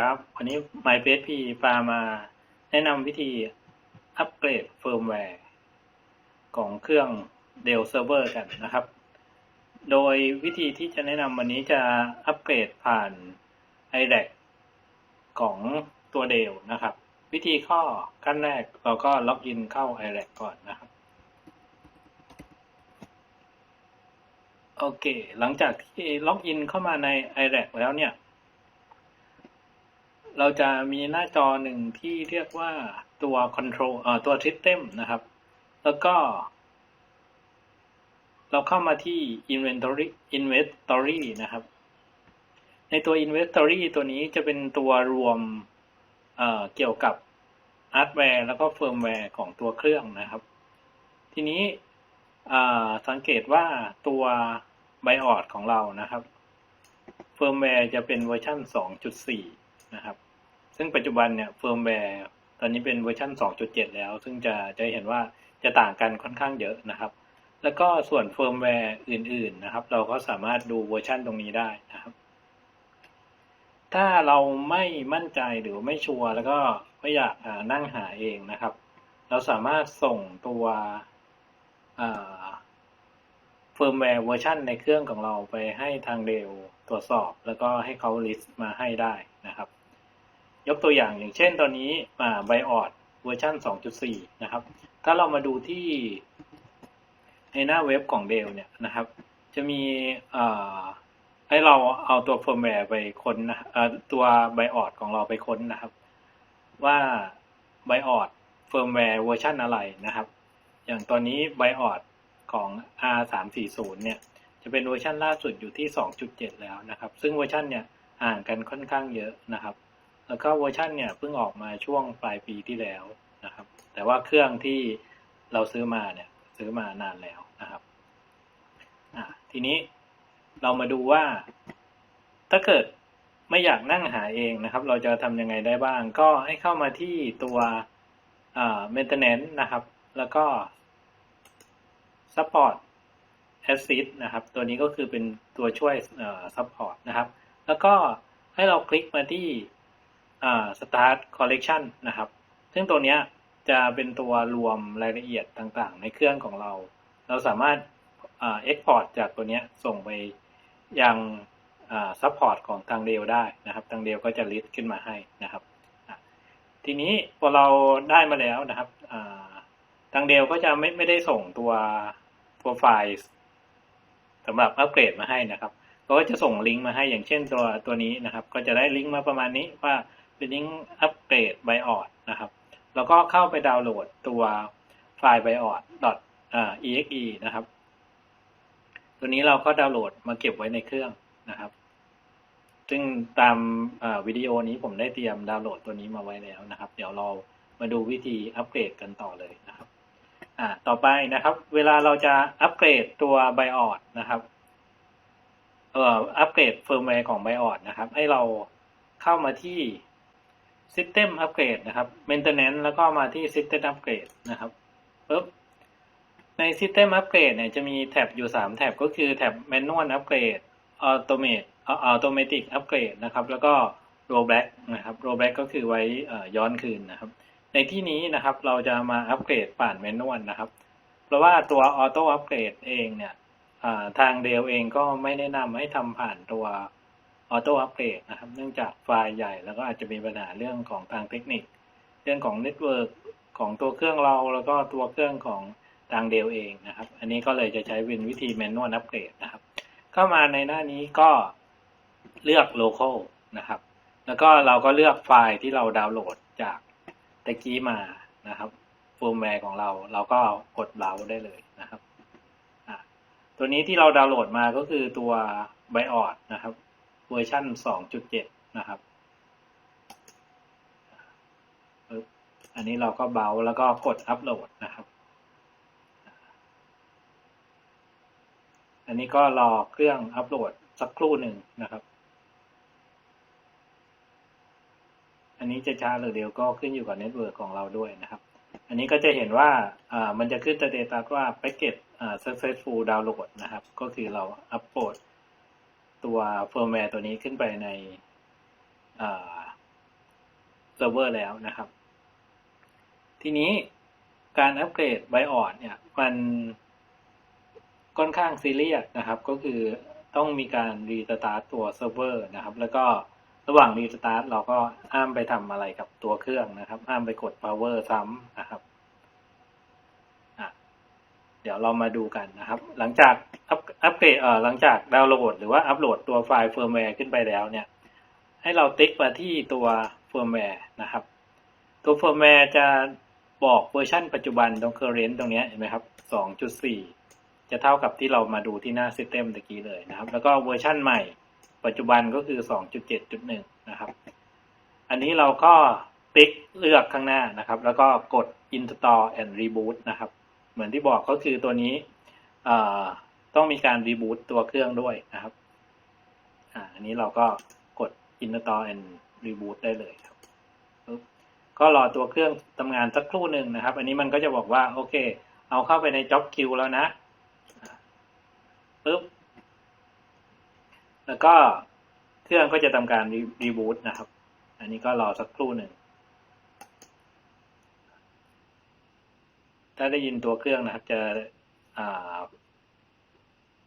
ครับ วันนี้ MyPSP พามาแนะนำวิธีอัปเกรดเฟิร์มแวร์ของเครื่อง Dell Server กันนะครับ โดยวิธีที่จะแนะนำวันนี้จะอัปเกรดผ่าน i r a c ของตัว Dell นะครับ วิธีข้อขั้นแรกเราก็ล็อกอินเข้า i r a c ก่อนนะครับ โอเค หลังจากที่ล็อกอินเข้ามาใน i r a c แล้วเนี่ย เราจะมีหน้าจอหนึ่งที่เรียกว่าตัว control เอ่อตัว system นะครับ แล้วก็ เราเข้ามาที่ inventory inventory นะครับ ในตัว inventory ตัวนี้จะเป็นตัวรวมเอ่อเกี่ยวกับ hardware แล้วก็ firmware ของตัวเครื่องนะครับ ทีนี้สังเกตว่าตัว BIOS ของเรานะครับ firmware จะเป็นเวอร์ชัน2.4 นะครับ ซึ่งปัจจุบันเนี่ยเฟิร์มแวร์ตอนนี้เป็นเวอร์ชัน2.7 แล้ว ซึ่งจะจะเห็นว่าจะต่างกันค่อนข้างเยอะนะครับ แล้วก็ส่วนเฟิร์มแวร์อื่น ๆ นะครับ เราก็สามารถดูเวอร์ชันตรงนี้ได้นะครับ ถ้าเราไม่มั่นใจหรือไม่ชัวร์แล้วก็ไม่อยากนั่งหาเองนะครับ เราสามารถส่งตัวเฟิร์มแวร์เวอร์ชันในเครื่องของเราไปให้ทางเดลตรวจสอบ แล้วก็ให้เขาลิสต์มาให้ได้นะครับ ยกตัวอย่างอย่างเช่นตอนนี้ไบออดเวอร์ชัน2.4 นะครับ ถ้าเรามาดูที่ในหน้าเว็บของ Dell เนี่ยนะครับ จะมีให้เราเอาตัวเฟิร์มแวร์ไปค้นนะตัวไบออดของเราไปค้นนะครับ ว่าไบออดเฟิร์มแวร์เวอร์ชันอะไรนะครับ อย่างตอนนี้ไบออดของ R340 เนี่ย จะเป็นเวอร์ชันล่าสุดอยู่ที่ 2.7 แล้วนะครับ ซึ่งเวอร์ชันเนี่ยห่างกันค่อนข้างเยอะนะครับ แล้วก็เวอร์ชันเนี่ยเพิ่งออกมาช่วงปลายปีที่แล้วนะครับ แต่ว่าเครื่องที่เราซื้อมาเนี่ยซื้อมานานแล้วนะครับอ่าทีนี้เรามาดูว่า ถ้าเกิดไม่อยากนั่งหาเองนะครับ เราจะทำยังไงได้บ้าง ก็ให้เข้ามาที่ตัวอ่า maintenance นะครับ แล้วก็ support assist นะครับ ตัวนี้ก็คือเป็นตัวช่วยอ่า support นะครับ แล้วก็ให้เราคลิกมาที่ start collection นะครับ ซึ่งตัวนี้จะเป็นตัวรวมรายละเอียดต่างๆ ในเครื่องของเรา เราสามารถ export จากตัวนี้ส่งไปยัง support ของทางเดลได้นะครับ ทางเดลก็จะ list ขึ้นมาให้นะครับ ทีนี้พอเราได้มาแล้วนะครับทางเดลก็จะไม่ไม่ได้ส่งตัวตัวไฟล์สำหรับอัปเกรดมาให้นะครับ ก็จะส่งลิงก์มาให้อย่างเช่นตัวตัวนี้นะครับ ก็จะได้ลิงก์มาประมาณนี้ว่า เป็นลิงก์อัปเกรด BIOS นะครับ แล้วก็เข้าไปดาวน์โหลดตัวไฟล์ BIOS .exe นะครับ ตัวนี้เราก็ดาวน์โหลดมาเก็บไว้ในเครื่องนะครับ ซึ่งตามวิดีโอนี้ผมได้เตรียมดาวน์โหลดตัวนี้มาไว้แล้วนะครับ เดี๋ยวเรามาดูวิธีอัปเกรดกันต่อเลยนะครับ่าต่อไปนะครับ เวลาเราจะอัปเกรดตัว BIOS นะครับเอ่ออัปเกรดเฟิร์มแวร์ของ BIOS นะครับ ให้เราเข้ามาที่ System Upgrade นะครับ Maintenance แล้วก็มาที่ System Upgrade นะครับปึ๊บใน System Upgrade เนี่ยจะมีแท็บอยู่ 3 แท็บก็คือแท็บ Manual Upgrade Automate Automatic Upgrade นะครับ แล้วก็ Rollback นะครับ Rollback ก็คือไว้ย้อนคืนนะครับ ในที่นี้นะครับเราจะมาอัปเกรดผ่าน Manual นะครับ เพราะว่าตัว Auto Upgrade เองเนี่ยทางเดลเองก็ไม่แนะนำให้ทำผ่านตัว ออโต้อัปเกรดนะครับ เนื่องจากไฟล์ใหญ่แล้วก็อาจจะมีปัญหาเรื่องของทางเทคนิค เรื่องของเน็ตเวิร์กของตัวเครื่องเราแล้วก็ตัวเครื่องของทางเดลเองนะครับ อันนี้ก็เลยจะใช้วินวิธีแมนนวลอัปเกรดนะครับ เข้ามาในหน้านี้ก็เลือก local นะครับ แล้วก็เราก็เลือกไฟล์ที่เราดาวน์โหลดจากตะกี้มานะครับฟิร์มแวร์ของเราเราก็กดเบราว์ได้เลยนะครับ ตัวนี้ที่เราดาวน์โหลดมาก็คือตัว BIOS นะครับ เวอร์ชัน2.7 นะครับ อันนี้เราก็เบาแล้วก็กดอัปโหลดนะครับ อันนี้ก็รอเครื่องอัปโหลดสักครู่หนึ่งนะครับ อันนี้จะช้าหรือเร็วก็ขึ้นอยู่กับเน็ตเวิร์กของเราด้วยนะครับ อันนี้ก็จะเห็นว่าอ่ามันจะขึ้นเตตัสว่า packet อ่า successful download นะครับ ก็คือเราอัปโหลด ตัวเฟิร์มแวร์ตัวนี้ขึ้นไปในเซิร์ฟเวอร์แล้วนะครับ ทีนี้การอัปเกรด BIOS เนี่ย มันค่อนข้างซีเรียสนะครับ ก็คือต้องมีการรีสตาร์ตตัวเซิร์ฟเวอร์นะครับ แล้วก็ระหว่างรีสตาร์ทเราก็ห้ามไปทำอะไรกับตัวเครื่องนะครับ ห้ามไปกด power ซ้ำนะครับ เดี๋ยวเรามาดูกันนะครับ หลังจาก อัปเกรดเอ่อหลังจากดาวน์โหลด หรือว่าอัปโหลดตัวไฟล์เฟิร์มแวร์ขึ้นไปแล้วเนี่ย ให้เราติ๊กมาที่ตัวเฟิร์มแวร์นะครับ ตัวเฟิร์มแวร์จะบอกเวอร์ชันปัจจุบันตรง current ตรงนี้เห็นไหมครับ 2.4 จะเท่ากับที่เรามาดูที่หน้า system ตะกี้เลยนะครับ แล้วก็เวอร์ชันใหม่ปัจจุบันก็คือ 2.7.1 นะครับ อันนี้เราก็ติ๊กเลือกข้างหน้านะครับ แล้วก็กด install and reboot นะครับ เหมือนที่บอกก็คือตัวนี้อ่อ ต้องมีการ reboot ตัวเครื่องด้วยนะครับ อ่า อันนี้เราก็กด install and reboot ได้เลยครับปึ๊บก็รอตัวเครื่องทำงานสักครู่หนึ่งนะครับ อันนี้มันก็จะบอกว่า โอเค เอาเข้าไปใน job queue แล้วนะปึ๊บ แล้วก็เครื่องก็จะทำการรีบูตนะครับ อันนี้ก็รอสักครู่หนึ่งถ้าได้ยินตัวเครื่องนะครับ จะอ่า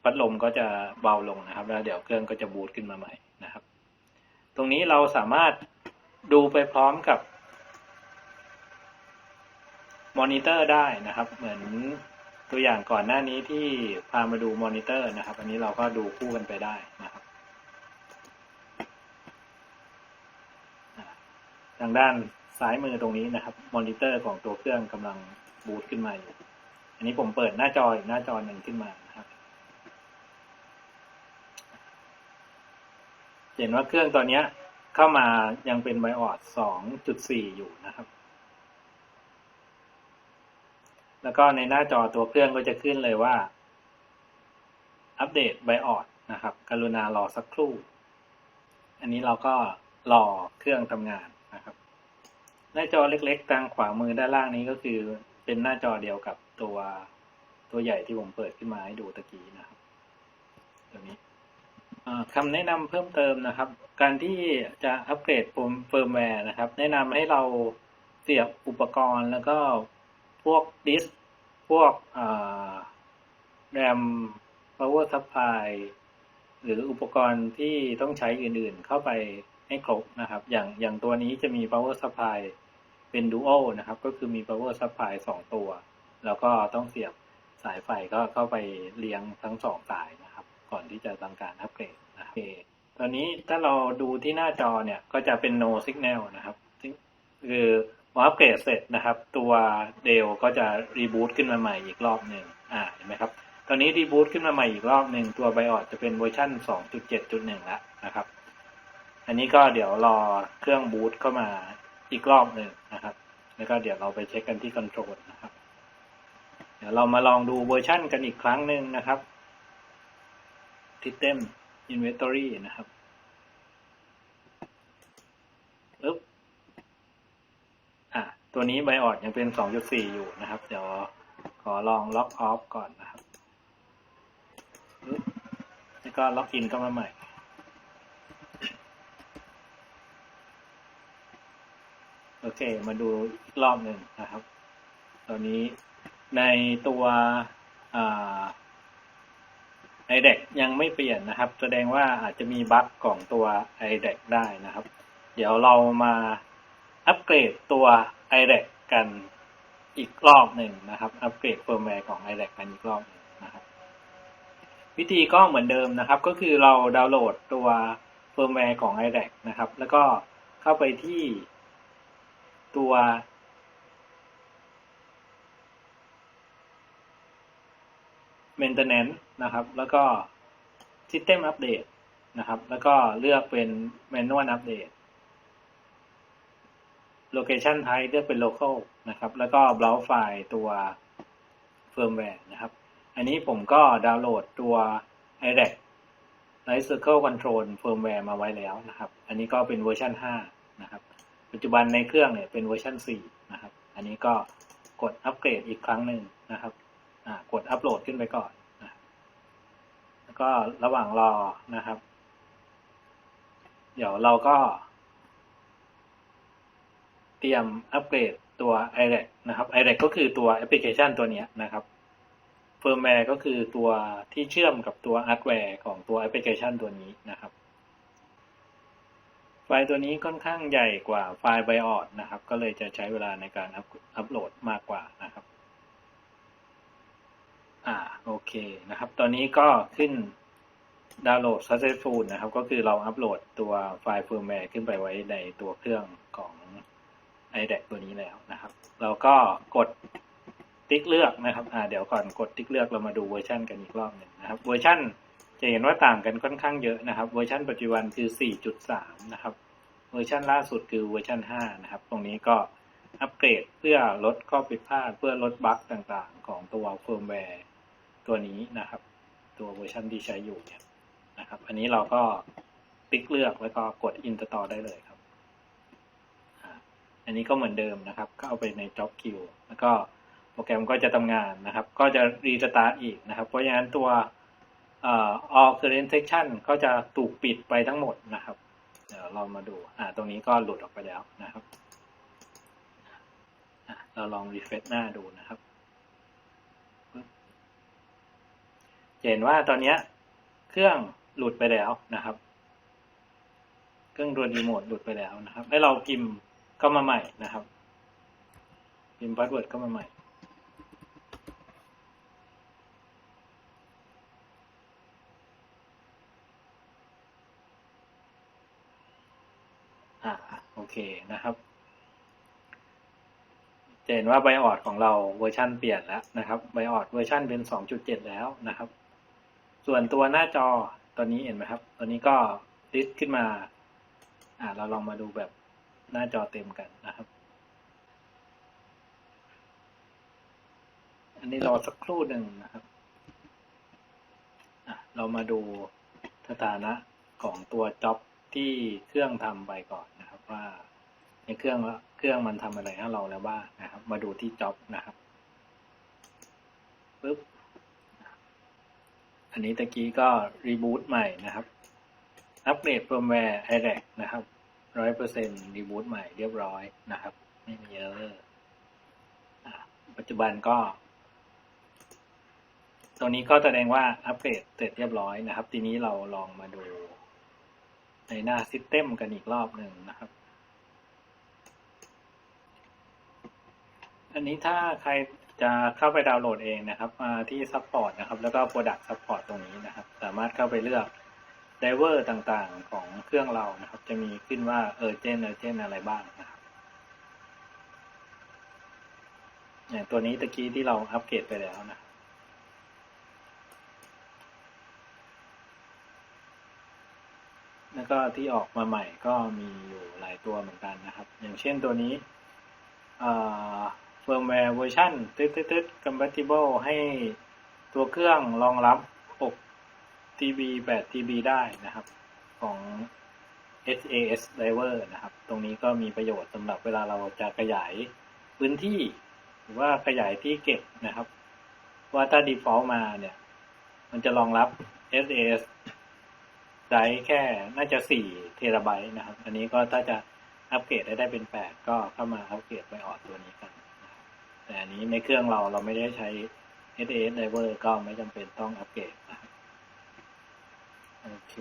พัดลมก็จะเบาลงนะครับ แล้วเดี๋ยวเครื่องก็จะบูตขึ้นมาใหม่นะครับ ตรงนี้เราสามารถดูไปพร้อมกับมอนิเตอร์ได้นะครับ เหมือนตัวอย่างก่อนหน้านี้ที่พามาดูมอนิเตอร์นะครับ อันนี้เราก็ดูคู่กันไปได้นะครับ ทางด้านซ้ายมือตรงนี้นะครับมอนิเตอร์ของตัวเครื่องกำลังบูตขึ้นมาอยู่ อันนี้ผมเปิดหน้าจออีกหน้าจอหนึ่งขึ้นมานะครับ ห็นว่าเครื่องตัวเนี้ยเข้ามายังเป็น BIOS 2.4 อยู่นะครับ แล้วก็ในหน้าจอตัวเครื่องก็จะขึ้นเลยว่า อัปเดต BIOS นะครับ กรุณารอสักครู่ อันนี้เราก็รอเครื่องทำงานนะครับ หน้าจอเล็กๆ ทางขวามือด้านล่างนี้ก็คือเป็นหน้าจอเดียวกับตัวตัวใหญ่ที่ผมเปิดขึ้นมาให้ดูตะกี้นะครับตัวนี้ คำแนะนำเพิ่มเติมนะครับ การที่จะอัปเกรดเฟิร์มแวร์นะครับ แนะนำให้เราเสียบอุปกรณ์แล้วก็พวกดิสก์พวกแรม power supply หรืออุปกรณ์ที่ต้องใช้อื่นๆ เข้าไปให้ครบนะครับ อย่างอย่างตัวนี้จะมี power supply เป็น dual นะครับ ก็คือมี power supply สองตัว แล้วก็ต้องเสียบสายไฟก็เข้าไปเลี้ยงทั้งสองสายนะ ก่อนที่จะทำการอัปเกรดนะครับตอนนี้ถ้าเราดูที่หน้าจอเนี่ยก็จะเป็น no signal นะครับซึ่งคือพออัปเกรดเสร็จนะครับ ตัวเดลก็จะรีบูตขึ้นมาใหม่อีกรอบหนึ่งอ่าเห็นไหมครับ ตอนนี้รีบูตขึ้นมาใหม่อีกรอบหนึ่งตัว BIOS จะเป็นเวอร์ชัน2.7.1 แล้วนะครับ อันนี้ก็เดี๋ยวรอเครื่องบูตเข้ามาอีกรอบหนึ่งนะครับ แล้วก็เดี๋ยวเราไปเช็คกันที่คอนโทรลนะครับ เดี๋ยวเรามาลองดูเวอร์ชันกันอีกครั้งหนึ่งนะครับ System Inventory นะครับปึ๊บอะตัวนี้ BIOS ยังเป็น 2.4 อยู่นะครับ เดี๋ยวขอลองล็อกออฟก่อนนะครับปึ๊บแล้วก็ล็อกอินเข้ามาใหม่โอเค มาดูอีกรอบหนึ่งนะครับ ตอนนี้ในตัวไอเด็กยังไม่เปลี่ยนนะครับ แสดงว่าอาจจะมีบั๊กของตัวไอเด็กได้นะครับ เดี๋ยวเรามาอัปเกรดตัว i d e c กันอีกรอบหนึ่งนะครับ อัปเกรดเฟิร์มแวร์ของ i d e c กันอีกรอบหนึ่งนะครับ วิธีก็เหมือนเดิมนะครับ ก็คือเราดาวน์โหลดตัวเฟิร์มแวร์ของ i d e c นะครับ แล้วก็เข้าไปที่ตัว maintenance น นะครับ แล้วก็ system update นะครับ แล้วก็เลือกเป็น manual update location type เลือกเป็น local นะครับ แล้วก็ browse ไฟล์ตัว firmware นะครับ อันนี้ผมก็ดาวน์โหลดตัว iRac Light Circle Control firmware มาไว้แล้วนะครับ อันนี้ก็เป็นเวอร์ชัน5นะครับ ปัจจุบันในเครื่องเนี่ยเป็นเวอร์ชัน4นะครับ อันนี้ก็กดอัปเกรดอีกครั้งหนึ่งนะครับอ่ากดอัปโหลดขึ้นไปก่อน ก็ระหว่างรอนะครับ เดี๋ยวเราก็ เตรียมอัปเกรดตัว i r e c นะครับ i r e c ก็คือตัวแอปพลิเคชันตัวนี้นะครับเฟิร์มแวร์ก็คือตัวที่เชื่อมกับตัวฮาร์ดแวร์ของตัวแอปพลิเคชันตัวนี้นะครับ ไฟล์ตัวนี้ค่อนข้างใหญ่กว่าไฟล์ BIOS นะครับ ก็เลยจะใช้เวลาในการอัพอัพโหลดมากกว่านะครับ อ่าโอเคนะครับ ตอนนี้ก็ขึ้นดาวน์โหลด successful นะครับ ก็คือเราอัปโหลดตัวไฟล์ firmware ขึ้นไปไว้ในตัวเครื่องของ iDAC ตัวนี้แล้วนะครับ เราก็กดติ๊กเลือกนะครับอ่าเดี๋ยวก่อนกดติ๊กเลือกเรามาดูเวอร์ชันกันอีกรอบหนึ่งนะครับ เวอร์ชันจะเห็นว่าต่างกันค่อนข้างเยอะนะครับ เวอร์ชันปัจจุบันคือ 4.3 นะครับ เวอร์ชันล่าสุดคือเวอร์ชัน5 นะครับ ตรงนี้ก็อัปเกรดเพื่อลดข้อผิดพลาดเพื่อลดบั๊กต่างๆ ของตัวเฟิร์มแวร์ ตัวนี้นะครับ ตัวเวอร์ชันที่ใช้อยู่เนี่ยนะครับ อันนี้เราก็ติ๊กเลือกแล้วก็กด install ได้เลยครับ อันนี้ก็เหมือนเดิมนะครับเข้าไปใน job queue แล้วก็โปรแกรมก็จะทำงานนะครับ ก็จะรีสตาร์ทอีกนะครับ เพราะฉะนั้นตัวอ่อ all current section ก็จะถูกปิดไปทั้งหมดนะครับ เดี๋ยวเรามาดูอ่าตรงนี้ก็หลุดออกไปแล้วนะครับอะเราลอง refresh หน้าดูนะครับจะ เห็นว่าตอนเนี้ยเครื่องหลุดไปแล้วนะครับ เครื่องตัวรีโมทหลุดไปแล้วนะครับ ให้เราพิมพ์เข้ามาใหม่นะครับ พิมพ์พาสเวิร์ดเข้ามาใหม่อ่าโอเคนะครับจะเห็นว่าไบออดของเราเวอร์ชันเปลี่ยนแล้วนะครับไบออดเวอร์ชันเป็น 2.7 แล้วนะครับ ส่วนตัวหน้าจอตอนนี้เห็นไหมครับตอนนี้ก็ลิสต์ขึ้นมา อ่า เราลองมาดูแบบหน้าจอเต็มกันนะครับ อันนี้รอสักครู่หนึ่งนะครับเรามาดูสถานะของตัวจ็อบที่เครื่องทำไปก่อนนะครับ ว่าในเครื่องเครื่องมันทำอะไรให้เราแล้วบ้างนะครับ มาดูที่จ็อบนะครับปึ๊บ อันนี้ตะกี้ก็รีบูตใหม่นะครับ อัปเกรดเฟิร์มแวร์ i r a c นะครับร้อยเปอร์เซ็นต์รีบูตใหม่เรียบร้อยนะครับ ไม่มีเออร์ปัจจุบันก็ ตรงนี้ก็แสดงว่าอัปเกรดเสร็จเรียบร้อยนะครับ ทีนี้เราลองมาดู ในหน้า System กันอีกรอบหนึ่งนะครับ อันนี้ถ้าใคร จะเข้าไปดาวน์โหลดเองนะครับมาที่ Support นะครับ แล้วก็ Product Support ตรงนี้นะครับ สามารถเข้าไปเลือก Driver ต่างๆของเครื่องเรานะครับ จะมีขึ้นว่า Urgent Urgent อะไรบ้างนะครับอย่างตัวนี้ตะกี้ที่เราอัปเกรดไปแล้วนะแล้วก็ที่ออกมาใหม่ก็มีอยู่หลายตัวเหมือนกันนะครับ อย่างเช่นตัวนี้ เฟิร์มแวร์เวอร์ชันตึ๊ดตึ๊ดตึ๊ด compatible ให้ตัวเครื่องรองรับ 6 TB 8 TB ได้นะครับ ของ SAS driver นะครับ ตรงนี้ก็มีประโยชน์สำหรับเวลาเราจะขยายพื้นที่ หรือว่าขยายที่เก็บนะครับ ว่าถ้า default มาเนี่ย มันจะรองรับ SAS ได้แค่น่าจะ 4 เทราไบต์นะครับ อันนี้ก็ถ้าจะอัปเกรดได้ได้เป็น 8 ก็เข้ามาอัปเกรดไปออดตัวนี้กันนะครับ แต่อันนี้ในเครื่องเราเราไม่ได้ใช้ SAS driver ก็ไม่จำเป็นต้องอัปเกรดโอเค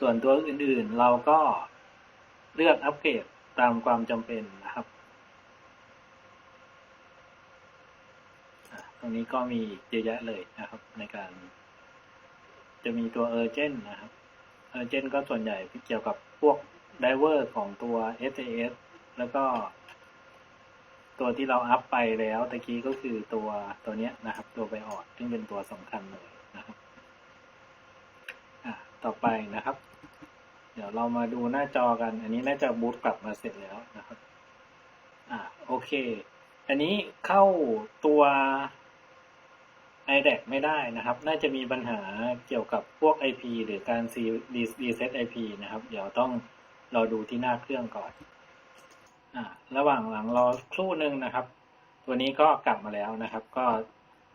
ส่วนตัวอื่นๆเราก็เลือกอัปเกรดตามความจำเป็นนะครับ ตรงนี้ก็มีเยอะแยะเลยนะครับ ในการจะมีตัว Urgent นะครับ Urgent ก็ส่วนใหญ่เกี่ยวกับพวก Driver ของตัว SAS แล้วก็ ตัวที่เราอัพไปแล้วตะกี้ก็คือตัวตัวเนี้ยนะครับ ตัวไบออดซึ่งเป็นตัวสำคัญเลยนะครับอะต่อไปนะครับ เดี๋ยวเรามาดูหน้าจอกัน อันนี้น่าจะบูตกลับมาเสร็จแล้วนะครับอะโอเค อันนี้เข้าตัว iDAC ไม่ได้นะครับ น่าจะมีปัญหาเกี่ยวกับพวก IP หรือการ reset IP นะครับ เดี๋ยวต้องราดูที่หน้าเครื่องก่อน ระหว่างหลังรอครู่หนึ่งนะครับ ตัวนี้ก็กลับมาแล้วนะครับ ก็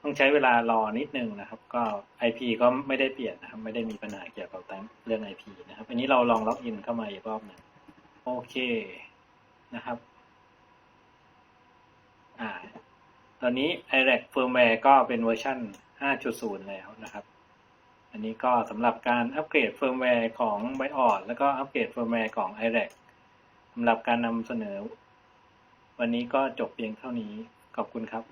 ต้องใช้เวลารอนิดนึงนะครับ ก็ IP ก็ไม่ได้เปลี่ยนนะครับ ไม่ได้มีปัญหาเกี่ยวกับเรื่อง IP นะครับ อันนี้เราลองล็อกอินเข้ามาอีกรอบหนึ่งโอเคนะครับ อ่า ตอนนี้ i r a c firmware ก็เป็นเวอร์ชัน5.0 แล้วนะครับ อันนี้ก็สำหรับการอัปเกรดเฟิร์มแวร์ของ BIOS แล้วก็อัปเกรดเฟิร์มแวร์ของ i r a c สำหรับการนำเสนอ วันนี้ก็จบเพียงเท่านี้ ขอบคุณครับ